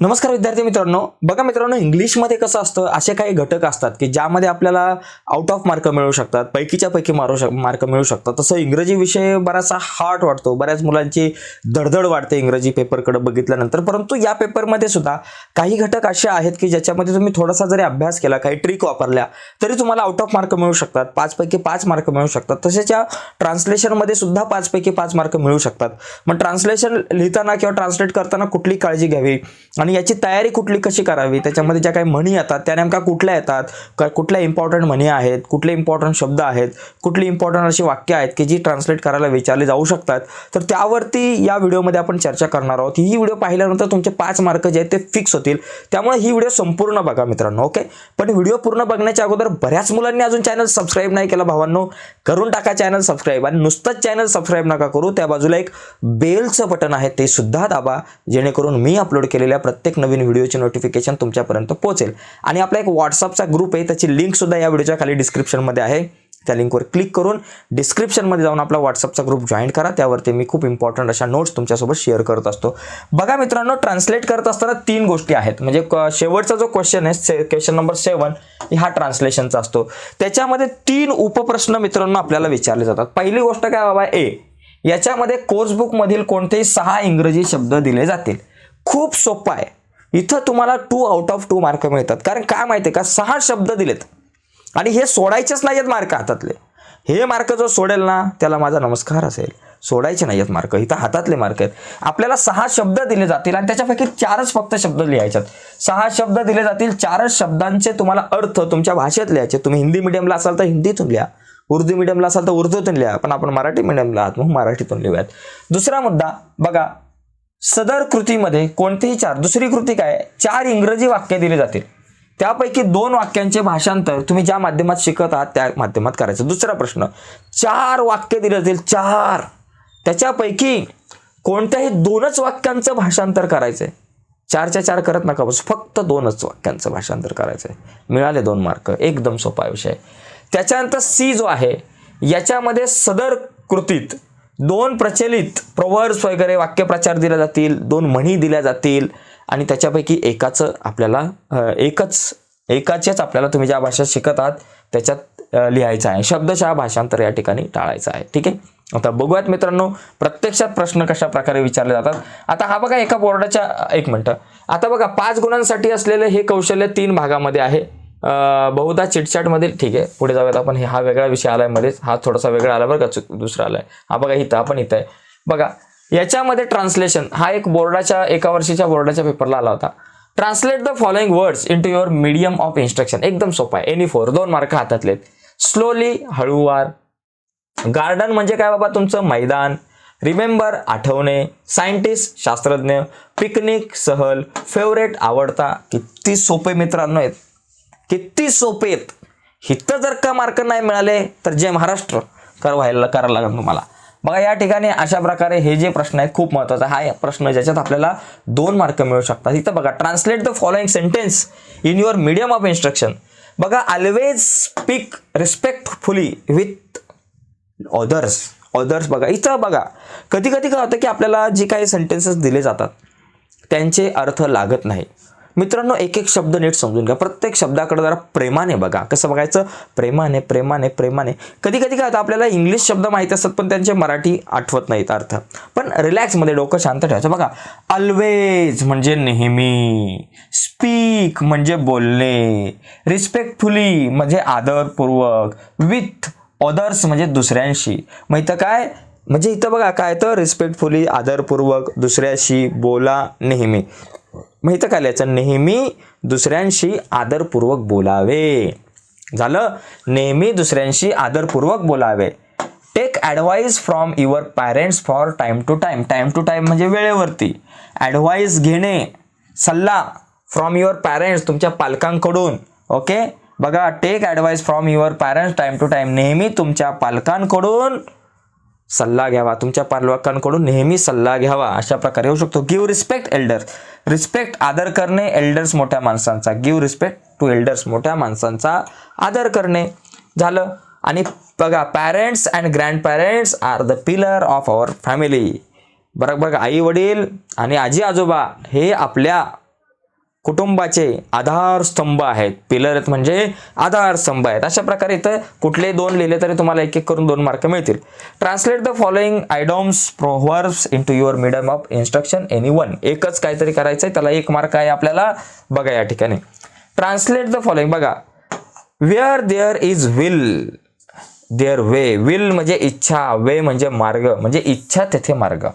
नमस्कार विद्यार्थी मित्रांनो. बघा मित्रांनो इंग्लिशमध्ये कसं असतं असे काही घटक असतात की ज्यामध्ये आपल्याला आउट ऑफ मार्क मिळू शकतात पैकीच्या पैकी मारू शक मार्क मिळू शकतात. तसं इंग्रजी विषय बराचसा हार्ट वाटतो बऱ्याच मुलांची धडधड वाढते इंग्रजी पेपरकडे बघितल्यानंतर. परंतु या पेपरमध्ये सुद्धा काही घटक असे आहेत की ज्याच्यामध्ये तुम्ही थोडासा जरी अभ्यास केला काही ट्रिक वापरल्या तरी तुम्हाला आउट ऑफ मार्क मिळू शकतात. पाचपैकी पाच मार्क मिळू शकतात. तसेच या ट्रान्सलेशनमध्ये सुद्धा पाचपैकी पाच मार्क मिळू शकतात. मग ट्रान्सलेशन लिहिताना किंवा ट्रान्सलेट करताना कुठली काळजी घ्यावी? आणि याची तयारी कुठली कशी करावी? त्याच्यामध्ये ज्या काही म्हणी येतात त्या नेमका कुठल्या येतात? का कुठल्या इम्पॉर्टंट म्हणी आहेत? कुठले इम्पॉर्टंट शब्द आहेत? कुठली इम्पॉर्टंट अशी वाक्य आहेत की जी ट्रान्सलेट करायला विचारली जाऊ शकतात? तर त्यावरती या व्हिडिओमध्ये आपण चर्चा करणार आहोत. ही व्हिडिओ पाहिल्यानंतर तुमचे पाच मार्क जे आहेत ते फिक्स होतील. त्यामुळे ही व्हिडिओ संपूर्ण बघा मित्रांनो ओके पण व्हिडिओ पूर्ण बघण्याच्या अगोदर बऱ्याच मुलांनी अजून चॅनल सबस्क्राईब नाही केला भावांनो करून टाका चॅनल सबस्क्राईब आणि नुसतंच चॅनल सबस्क्राईब नका करू. त्या बाजूला एक बेलचं बटन आहे ते सुद्धा दाबा जेणेकरून मी अपलोड केलेल्या प्रत्येक प्रत्येक नवीन व्हिडिओचे नोटिफिकेशन तुमच्यापर्यंत पोहोचेल. आणि आपला एक व्हॉट्सअपचा ग्रुप आहे त्याची लिंकसुद्धा या व्हिडिओच्या खाली डिस्क्रिप्शनमध्ये आहे. त्या लिंकवर क्लिक करून डिस्क्रिप्शनमध्ये जाऊन आपला व्हॉट्सअपचा ग्रुप जॉईन करा. त्यावरती मी खूप इम्पॉर्टंट अशा नोट्स तुमच्यासोबत शेअर करत असतो. बघा मित्रांनो ट्रान्सलेट करत असताना तीन गोष्टी आहेत. म्हणजे शेवटचा जो क्वेश्चन आहे क्वेश्चन नंबर सेवन हा ट्रान्सलेशनचा असतो. त्याच्यामध्ये तीन उपप्रश्न मित्रांनो आपल्याला विचारले जातात. पहिली गोष्ट काय बाबा ए याच्यामध्ये कोर्सबुकमधील कोणतेही सहा इंग्रजी शब्द दिले जातील. खूप सोपं आहे. इथं तुम्हाला two out of two mark मिळतात. कारण काय माहिती आहे का? सहा शब्द दिलेत. आणि हे सोडायचेच नाही आहेत मार्क हातातले. हे मार्क जो सोडेल ना त्याला माझा नमस्कार असेल. सोडायचे नाही आहेत मार्क इथं हातातले मार्क आहेत. आपल्याला सहा शब्द दिले जातील आणि त्याच्यापैकी चारच फक्त शब्द लिहायच्यात. सहा शब्द दिले जातील. चारच शब्दांचे तुम्हाला अर्थ तुमच्या भाषेत लिहायचे. तुम्ही हिंदी मिडियमला असाल तर हिंदीतून लिहा. उर्दू मिडियमला असाल तर उर्दूतून लिहा. पण आपण मराठी मिडियमला आहात मग मराठीतून लिहूयात. दुसरा मुद्दा बघा सदर कृतीमध्ये कोणतेही चार दुसरी कृती काय? आहे? चार इंग्रजी वाक्य दिली जातील. त्यापैकी दोन वाक्यांचे भाषांतर तुम्ही ज्या माध्यमात शिकत आहात त्या माध्यमात करायचं. दुसरा प्रश्न चार वाक्य दिले जातील. चार. त्याच्यापैकी कोणत्याही दोनच वाक्यांचं भाषांतर करायचंय. चारच्या चार करत नका बस. फक्त दोनच वाक्यांचं भाषांतर करायचंय. मिळाले दोन मार्क. एकदम सोपा विषय. त्याच्यानंतर सी जो आहे याच्यामध्ये सदर कृतीत दोन प्रचलित प्रवर्स वगैरे वाक्यप्रचार दिले जातील दोन म्हणी दिल्या जातील आणि त्याच्यापैकी एकाचं आपल्याला एकच एकाचेच आपल्याला तुम्ही ज्या भाषा शिकत आहात त्याच्यात लिहायचं आहे. शब्दशः भाषांतर या ठिकाणी टाळायचं आहे. ठीक आहे? आता बघूयात मित्रांनो प्रत्यक्षात प्रश्न कशा प्रकारे विचारले जातात? आता हा बघा एका बोर्डाच्या एक मिनटं. आता बघा पाच गुणांसाठी असलेले हे कौशल्य तीन भागामध्ये आहे. बहुधा चिटचाटमध्ये ठीक आहे पुढे जाऊयात आपण. हे हा वेगळा विषय आलाय मध्येच. हा थोडासा वेगळा आला बरं का चुक- दुसरा आलाय. हा बघा इथं आपण इथं आहे. बघा याच्यामध्ये ट्रान्सलेशन हा एक बोर्डाच्या एका वर्षीच्या बोर्डाच्या पेपरला आला होता. Translate the following words into your medium of instruction एकदम सोपा आहे. एनी फोर दोन मार्क हातातले स्लोली हळूवार. गार्डन म्हणजे काय बाबा तुमचं? मैदान. रिमेंबर आठवणे. सायंटिस्ट शास्त्रज्ञ. पिकनिक सहल. फेवरेट आवडता. किती सोपे मित्रांनो आहेत. किती सोपे आहेत. हिथं जर का मार्क नाही मिळाले तर जय महाराष्ट्र कर व्हायला करायला लागेल तुम्हाला. बघा या ठिकाणी अशा प्रकारे हे जे प्रश्न आहे खूप महत्त्वाचा हा प्रश्न ज्याच्यात आपल्याला दोन मार्क मिळू शकतात. इथं बघा translate the following sentence in your medium of instruction बघा always speak respectfully with others others बघा इथं बघा. कधी कधी काय होतं की आपल्याला जे काही सेंटेन्सेस दिले जातात त्यांचे अर्थ लागत नाही. मित्रांनो एक एक शब्द नीट समजून घ्या. प्रत्येक शब्दाकडे जरा प्रेमाने बघा. कसं बघायचं? प्रेमाने प्रेमाने प्रेमाने. कधी कधी काय होतं आपल्याला इंग्लिश शब्द माहीत असतात पण त्यांचे मराठी आठवत नाहीत अर्थ. पण रिलॅक्समध्ये डोकं शांत ठेवायचं. बघा ऑलवेज म्हणजे नेहमी. स्पीक म्हणजे बोलणे. रिस्पेक्टफुली म्हणजे आदरपूर्वक. विथ ऑदर्स म्हणजे दुसऱ्यांशी. मग इथं काय? म्हणजे इथं बघा काय तर रिस्पेक्टफुली आदरपूर्वक दुसऱ्याशी बोला नेहमी. मग इथं काय लिहायचं? नेहमी दुसऱ्यांशी आदरपूर्वक बोलावे. झालं? नेहमी दुसऱ्यांशी आदरपूर्वक बोलावे. Take advice from your parents for time to time time to time म्हणजे वेळेवरती. ॲडवाईस घेणे. सल्ला फ्रॉम युअर पॅरेंट्स तुमच्या पालकांकडून. ओके? बघा take advice from your parents time to time नेहमी तुमच्या पालकांकडून सल्ला घ्यावा. तुमच्या पालकांकडून नेहमी सल्ला घ्यावा. अशा प्रकारे होऊ शकतो. गिव्ह रिस्पेक्ट एल्डर रिस्पेक्ट आदर करणे एल्डर्स मोठ्या माणसांचा. गिव्ह रिस्पेक्ट टू एल्डर्स मोठ्या माणसांचा आदर करणे. झालं. आणि बघा parents and grandparents are the pillar of our family बरं बघा आई वडील आणि आजी आजोबा हे आपल्या कुटुंबाचे आधारस्तंभ आहेत. पिलर आहेत म्हणजे आधारस्तंभ आहेत. अशा प्रकारे इथं कुठले दोन लिहिले तरी तुम्हाला एक एक करून दोन मार्क मिळतील. Translate the following idioms proverbs into your medium of instruction any one एकच काहीतरी करायचं आहे त्याला एक मार्क आहे आपल्याला बघा या ठिकाणी. ट्रान्सलेट द फॉलोइंग बघा. Where there is will there way will म्हणजे इच्छा वे म्हणजे मार्ग. म्हणजे इच्छा तेथे मार्ग.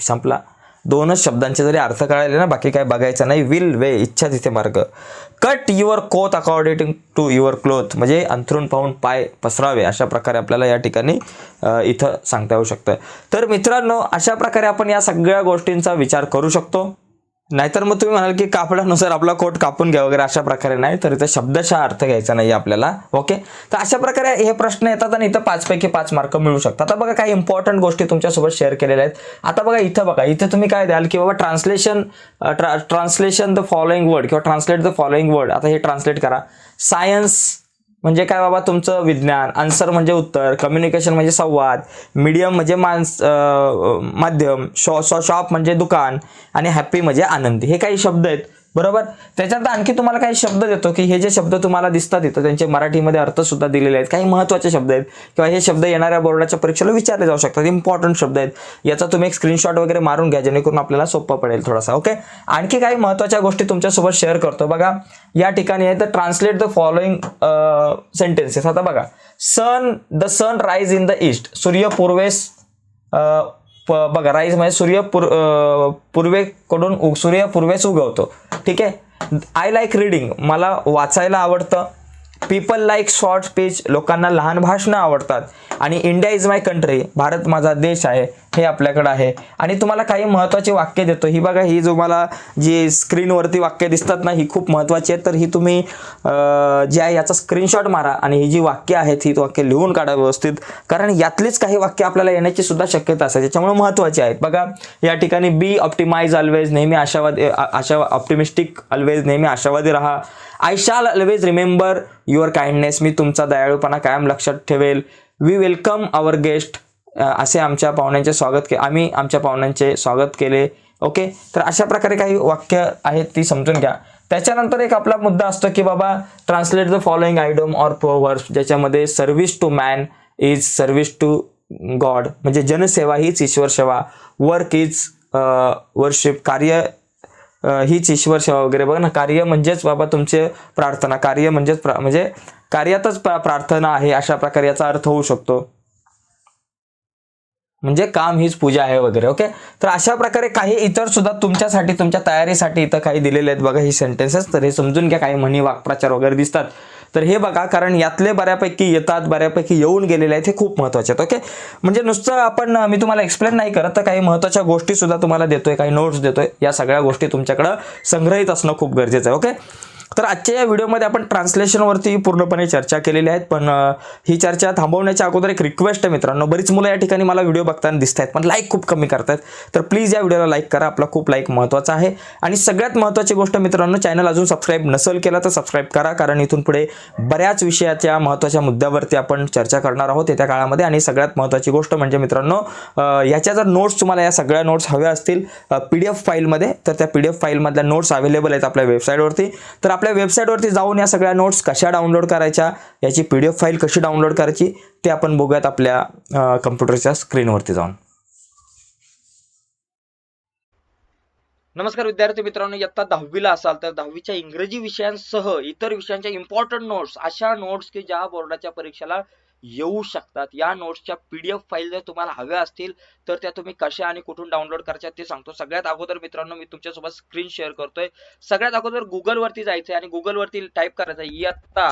संपला. दोनच शब्दांचे जरी अर्थ कळाले ना बाकी काय बघायचं नाही. विल वे इच्छा तिथे मार्ग. Cut your coat according to your cloth म्हणजे अंथरून पाहून पाय पसरावे अशा प्रकारे आपल्याला या ठिकाणी इथं सांगता येऊ शकतं. तर मित्रांनो अशा प्रकारे आपण या सगळ्या गोष्टींचा विचार करू शकतो. नाहीतर मग तुम्ही म्हणाल की कापडानुसार आपला कोट कापून घ्या वगैरे अशा प्रकारे नाही तर इथं शब्दशः अर्थ घ्यायचा नाही आपल्याला. ओके तर अशा प्रकारे हे प्रश्न येतात आणि इथं पाचपैकी पाच मार्क मिळू शकतात. आता बघा काही इम्पॉर्टंट गोष्टी तुमच्यासोबत शेअर केलेल्या आहेत. आता बघा इथं बघा इथं तुम्ही काय द्याल की बाबा translation translation the following word किंवा ट्रान्सलेट द फॉलोइंग वर्ड आता हे ट्रान्सलेट करा. सायन्स म्हणजे काय बाबा तुमचं विज्ञान आन्सर म्हणजे उत्तर कम्युनिकेशन म्हणजे संवाद मीडियम म्हणजे माणस माध्यम शॉ शॉ शॉप म्हणजे दुकान आणि हॅप्पी म्हणजे आनंदी. हे काही शब्द आहेत. बरोबर? त्याच्यात आणखी तुम्हाला काही शब्द देतो की हे जे शब्द तुम्हाला दिसतात इथं त्यांचे मराठीमध्ये अर्थ सुद्धा दिलेले आहेत. काही महत्त्वाचे शब्द आहेत किंवा हे शब्द येणाऱ्या बोर्डाच्या परीक्षेला विचारले जाऊ शकतात. इम्पॉर्टंट शब्द आहेत. याचा तुम्ही एक स्क्रीनशॉट वगैरे मारून घ्या जेणेकरून आपल्याला सोपं पडेल थोडासा ओके आणखी काही महत्त्वाच्या गोष्टी तुमच्यासोबत शेअर करतो. बघा या ठिकाणी आहे तर ट्रान्सलेट द फॉलोइंग सेंटेन्सेस आता बघा. Sun the sun rise in the east सूर्य पूर्वेस प- बघा राईज म्हणजे सूर्य पूर पूर्वेकडून उग सूर्य पूर्वेस उगवतो. ठीक आहे? आय लाईक रिडिंग मला वाचायला आवडतं. पीपल लाईक शॉर्ट स्पीच लोकांना लहान भाषणं आवडतात. आणि India is my country Bharat माझा देश आहे. हे आपल्याकडं आहे. आणि तुम्हाला काही महत्त्वाची वाक्य देतो. ही बघा ही जो मला जी स्क्रीनवरती वाक्य दिसतात ना ही खूप महत्त्वाची आहेत. तर ही तुम्ही जे जी आहे याचा स्क्रीनशॉट मारा आणि ही जी वाक्य आहेत ही वाक्य लिहून काढा व्यवस्थित. कारण यातलीच काही वाक्य आपल्याला येण्याची सुद्धा शक्यता असते. त्याच्यामुळे महत्त्वाची आहेत. बघा या ठिकाणी बी ऑप्टिमाइज ऑलवेज नेहमी आशावादी आशा ऑप्टिमिस्टिक ऑलवेज नेहमी आशावादी राहा. I shall always remember your kindness मी तुमचा दयाळूपणा कायम लक्षात ठेवेल. वी वेलकम आवर गेस्ट असे आमच्या पाहुण्यांचे स्वागत के आम्ही आमच्या पाहुण्यांचे स्वागत केले ओके? तर अशा प्रकारे काही वाक्य आहेत ती समजून घ्या. त्याच्यानंतर एक आपला मुद्दा असतो की बाबा translate the following idiom or proverbs ज्याच्यामध्ये service to man is service to God म्हणजे जनसेवा हीच ईश्वर सेवा वर्क इज वर्शिप कार्य हीच ईश्वर सेवा वगैरे. बघा ना कार्य म्हणजेच बाबा तुमचे प्रार्थना कार्य म्हणजेच प्रा- म्हणजे कार्यातच प्रार्थना आहे अशा प्रकारे याचा अर्थ होऊ शकतो. म्हणजे काम हीच पूजा आहे वगैरे ओके तर अशा प्रकारे काही इतर सुद्धा तुमच्यासाठी तुमच्या तयारीसाठी इथं काही दिलेले आहेत बघा ही सेंटेन्सेस तर हे समजून घ्या काही म्हणी वाक्प्रचार वगैरे दिसतात. तर हे बघा कारण यातले बऱ्यापैकी येतात बऱ्यापैकी येऊन गेलेले आहेत हे खूप महत्त्वाचे आहेत ओके म्हणजे नुसतं आपण मी तुम्हाला एक्सप्लेन नाही करत तर काही महत्त्वाच्या गोष्टी सुद्धा तुम्हाला देतोय काही नोट्स देतोय या सगळ्या गोष्टी तुमच्याकडं संग्रहित असणं खूप गरजेचं आहे ओके तर आजच्या या व्हिडिओमध्ये आपण ट्रान्सलेशनवरती पूर्णपणे चर्चा केलेली आहेत. पण ही चर्चा थांबवण्याच्या अगोदर एक रिक्वेस्ट आहे मित्रांनो. बरीच मुलं या ठिकाणी मला व्हिडिओ बघताना दिसत आहेत पण लाईक खूप कमी करतात तर प्लीज या व्हिडिओला लाईक करा. आपला खूप लाईक महत्त्वाचा आहे. आणि सगळ्यात महत्त्वाची गोष्ट मित्रांनो चॅनल अजून सबस्क्राईब नसेल केला तर सबस्क्राईब करा. कारण इथून पुढे बऱ्याच विषयाच्या महत्त्वाच्या मुद्द्यावरती आपण चर्चा करणार आहोत येत्या काळामध्ये. आणि सगळ्यात महत्त्वाची गोष्ट म्हणजे मित्रांनो याच्या जर नोट्स तुम्हाला या सगळ्या नोट्स हव्या असतील पी डी एफ फाईलमध्ये तर त्या पी डी एफ फाईलमधल्या नोट्स अवेलेबल आहेत आपल्या वेबसाईटवरती तर आपल्या वेबसाईटवरती जाऊन या सगळ्या नोट्स कशा डाउनलोड करायच्या याची पी डी एफ फाईल कशी डाउनलोड करायची ते आपण बघूयात आपल्या कम्प्युटरच्या स्क्रीनवरती जाऊन. नमस्कार विद्यार्थी मित्रांनो इयत्ता दहावीला असाल तर दहावीच्या इंग्रजी विषयांसह इतर विषयांच्या इम्पॉर्टंट नोट्स अशा नोट्स की ज्या बोर्डाच्या परीक्षेला येऊ शकतात. या नोट्सच्या पीडीएफ फाईल जर तुम्हाला हव्या असतील तर त्या तुम्ही कशा आणि कुठून डाउनलोड करायच्या ते सांगतो. सगळ्यात अगोदर मित्रांनो मी तुमच्यासोबत स्क्रीन शेअर करतोय. सगळ्यात अगोदर गुगल वरती जायचंय आणि गुगल वरती टाईप करायचं इयत्ता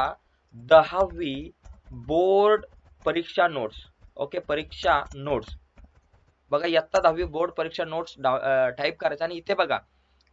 दहावी बोर्ड परीक्षा नोट्स ओके परीक्षा नोट्स बघा इयत्ता दहावी बोर्ड परीक्षा नोट्स टाईप करायचं आणि इथे बघा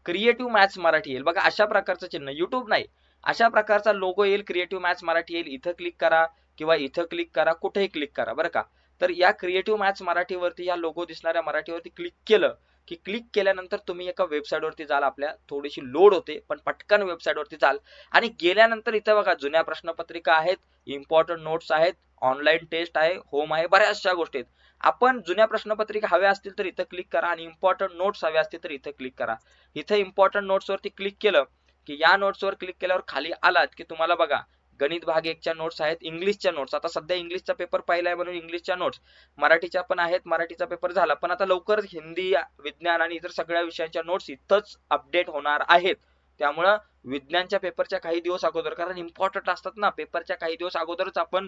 क्रिएटिव्ह मॅथ्स मराठी येईल. बघा अशा प्रकारचं चिन्ह. युट्यूब नाही. अशा प्रकारचा लोगो येईल क्रिएटिव्ह मॅथ्स मराठी येईल. इथं क्लिक करा. किंवा इथं क्लिक करा कुठेही क्लिक करा बरं का? तर या क्रिएटिव्ह मॅथ्स मराठीवरती या लोगो दिसणाऱ्या मराठीवरती क्लिक केलं की क्लिक केल्यानंतर तुम्ही एका वेबसाईटवरती जाल आपल्या थोडीशी लोड होते पण पटकन वेबसाईटवरती जाल. आणि गेल्यानंतर इथं बघा जुन्या प्रश्नपत्रिका आहेत इम्पॉर्टंट नोट्स आहेत ऑनलाईन टेस्ट आहे होम आहे बऱ्याचशा गोष्टी आहेत. आपण जुन्या प्रश्नपत्रिका हव्या असतील तर इथं क्लिक करा आणि इम्पॉर्टंट नोट्स हवे असतील तर इथं क्लिक करा. इथं इम्पॉर्टंट नोट्सवरती क्लिक केलं की या नोट्स वर क्लिक केल्यावर खाली आलात की तुम्हाला बघा गणित भाग एकच्या नोट्स आहेत इंग्लिशच्या नोट्स आता सध्या इंग्लिशचा पेपर पाहिलाय म्हणून इंग्लिशच्या नोट्स मराठीच्या पण आहेत मराठीचा पेपर झाला. पण आता लवकर हिंदी विज्ञान आणि इतर सगळ्या विषयांच्या नोट्स इथंच अपडेट होणार आहेत. त्यामुळं विज्ञानच्या पेपरच्या काही दिवस अगोदर कारण इम्पॉर्टंट असतात ना पेपरच्या काही दिवस अगोदरच आपण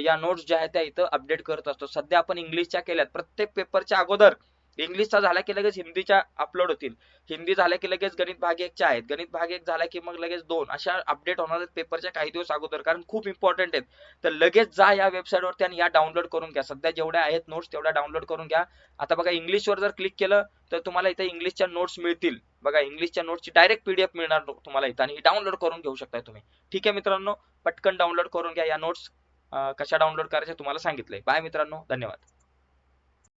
या नोट्स ज्या आहेत त्या इथं अपडेट करत असतो. सध्या आपण इंग्लिशच्या केल्यात. प्रत्येक पेपरच्या अगोदर इंग्लिशचा झाला की लगेच हिंदीच्या अपलोड होतील. हिंदी झाल्या की लगेच गणित भाग एकच्या आहेत. गणित भाग एक झाला की मग लगेच दोन. अशा अपडेट होणार आहेत पेपरच्या काही दिवस अगोदर. कारण खूप इम्पॉर्टंट आहेत. तर लगेच जा या वेबसाईटवरती आणि या डाउनलोड करून घ्या. सध्या जेवढ्या आहेत नोट्स तेवढ्या डाउनलोड करून घ्या. आता बघा इंग्लिशवर जर क्लिक केलं तर तुम्हाला इथे इंग्लिशच्या नोट्स मिळतील. बघा इंग्लिशच्या नोट्सची डायरेक्ट पीडीएफ मिळणार तुम्हाला इथं आणि डाउनलोड करून घेऊ शकता तुम्ही. ठीक आहे मित्रांनो? पटकन डाउनलोड करून घ्या. या नोट्स कशा डाउनलोड करायच्या तुम्हाला सांगितलंय. बाय मित्रांनो. धन्यवाद.